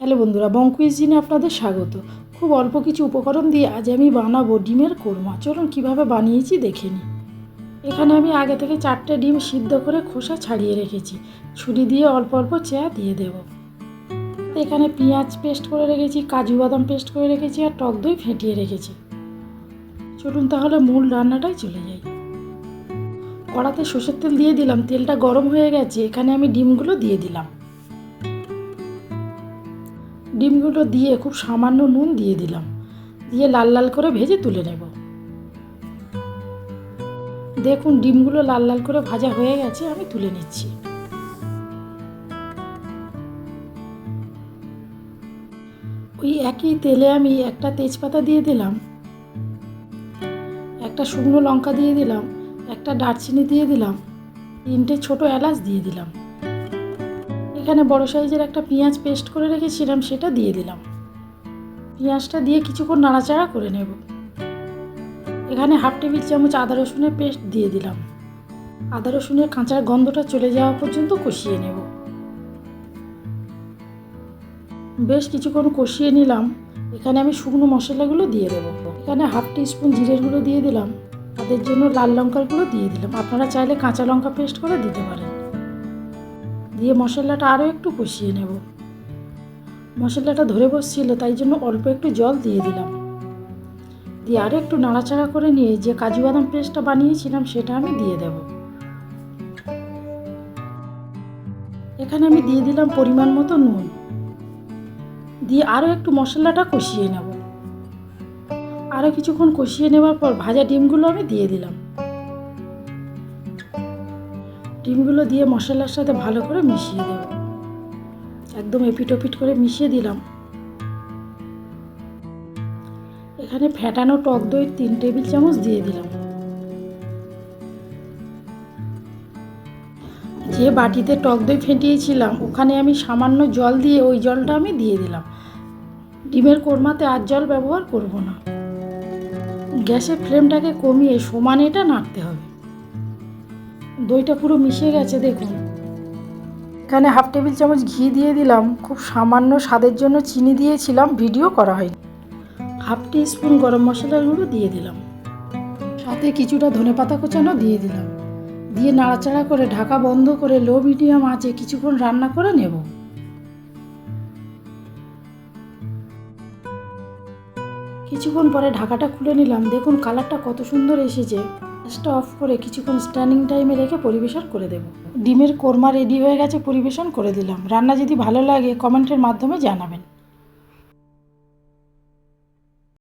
Hello বন্ধুরা বঙ্কুইজ জিনে আপনাদের স্বাগত। খুব অল্প কিছু উপকরণ দিয়ে আজ আমি বানাবো ডিমের কোরমা। চলুন কীভাবে বানিয়েছি দেখে নিই। এখানে আমি আগে থেকে চারটে ডিম সিদ্ধ করে খোসা ছাড়িয়ে রেখেছি। ছুরি দিয়ে অল্প অল্প চেয়া দিয়ে দেব। এখানে পেঁয়াজ পেস্ট করে রেখেছি, কাজু বাদাম পেস্ট করে রেখেছি আর টক দই ফেটিয়ে রেখেছি। চলুন তাহলে মূল রান্নাটাই চলে যাই। কড়াতে সর্ষের তেল দিয়ে দিলাম। তেলটা গরম হয়ে গেছে, এখানে আমি ডিমগুলো দিয়ে দিলাম। ডিমগুলো দিয়ে খুব সামান্য নুন দিয়ে দিলাম। দিয়ে লাল লাল করে ভেজে তুলে নেব। দেখুন, ডিমগুলো লাল লাল করে ভাজা হয়ে গেছে, আমি তুলে নিচ্ছি। ওই একই তেলে আমি একটা তেজপাতা দিয়ে দিলাম, একটা শুকনো লঙ্কা দিয়ে দিলাম, একটা দারচিনি দিয়ে দিলাম, তিনটে ছোট এলাচ দিয়ে দিলাম। এখানে বড় সাইজের একটা পেঁয়াজ পেস্ট করে রেখেছিলাম, সেটা দিয়ে দিলাম। পেঁয়াজটা দিয়ে কিছুক্ষণ নাড়াচাড়া করে নেব। এখানে হাফ টেবিল চামচ আদা রসুনের পেস্ট দিয়ে দিলাম। আদা রসুনের কাঁচার গন্ধটা চলে যাওয়া পর্যন্ত কষিয়ে নেব। বেশ কিছুক্ষণ কষিয়ে নিলাম। এখানে আমি শুকনো মশলাগুলো দিয়ে দেবো। এখানে হাফ টি স্পুন জিরের গুঁড়ো দিয়ে দিলাম। তাদের জন্য লাল লঙ্কার গুঁড়ো দিয়ে দিলাম। আপনারা চাইলে কাঁচা লঙ্কা পেস্ট করে দিতে পারেন। দিয়ে মশলাটা আরও একটু কষিয়ে নেব। মশলাটা ধরে বসছিল, তাই জন্য অল্প একটু জল দিয়ে দিলাম। দিয়ে আরও একটু নাড়াচাড়া করে নিয়ে যে কাজু বাদাম পেস্টটা বানিয়েছিলাম, সেটা আমি দিয়ে দেব। এখানে আমি দিয়ে দিলাম পরিমাণ মতো নুন। দিয়ে আরও একটু মশলাটা কষিয়ে নেব। আরও কিছুক্ষণ কষিয়ে নেওয়ার পর ভাজা ডিমগুলো আমি দিয়ে দিলাম। ডিমগুলো দিয়ে মশলার সাথে ভালো করে মিশিয়ে দেব। একদম এপিট ওপিট করে মিশিয়ে দিলাম। এখানে ফ্যাটানো টক দই তিন টেবিল চামচ দিয়ে দিলাম। যে বাটিতে টক দই ফেটিয়েছিলাম, ওখানে আমি সামান্য জল দিয়ে ওই জলটা আমি দিয়ে দিলাম। ডিমের কোরমাতে আর জল ব্যবহার করব না। গ্যাসের ফ্লেমটাকে কমিয়ে সমানে এটা নাড়তে হবে। দইটা পুরো মিশে গেছে, দেখুন। এখানে হাফ টেবিল চামচ ঘি দিয়ে দিলাম। খুব সামান্য স্বাদের জন্য চিনি দিয়েছিলাম, ভিডিও করা হয়নি। হাফ টি স্পুন গরম মশলার গুঁড়ো দিয়ে দিলাম। সাথে কিছুটা ধনেপাতা কোচানো দিয়ে দিলাম। দিয়ে নাড়াচাড়া করে ঢাকা বন্ধ করে লো মিডিয়াম আঁচে কিছুক্ষণ রান্না করে নেব। কিছুক্ষণ পরে ঢাকাটা খুলে নিলাম। দেখুন কালারটা কত সুন্দর এসেছে। গ্যাসটা অফ করে কিছুক্ষণ স্ট্যান্ডিং টাইমে রেখে পরিবেশন করে দেব। ডিমের কোরমা রেডি হয়ে গেছে, পরিবেশন করে দিলাম। রান্না যদি ভালো লাগে কমেন্টের মাধ্যমে জানাবেন।